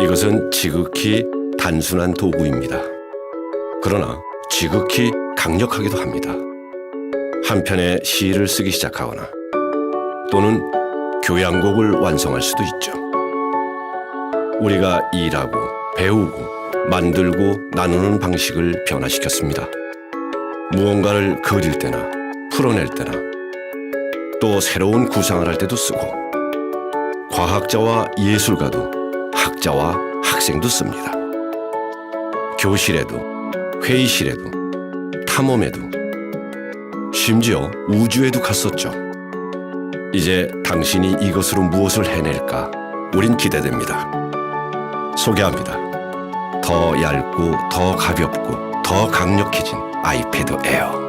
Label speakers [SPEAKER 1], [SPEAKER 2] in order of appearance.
[SPEAKER 1] 이것은 지극히 단순한 도구입니다. 그러나 지극히 강력하기도 합니다. 한편의 시를 쓰기 시작하거나 또는 교양곡을 완성할 수도 있죠. 우리가 일하고 배우고 만들고 나누는 방식을 변화시켰습니다. 무언가를 그릴 때나 풀어낼 때나 또 새로운 구상을 할 때도 쓰고 과학자와 예술가도 학자와 학생도 씁니다. 교실에도 회의실에도 탐험에도 심지어 우주에도 갔었죠. 이제 당신이 이것으로 무엇을 해낼까 우린 기대됩니다. 소개합니다. 더 얇고 더 가볍고 더 강력해진 아이패드 에어.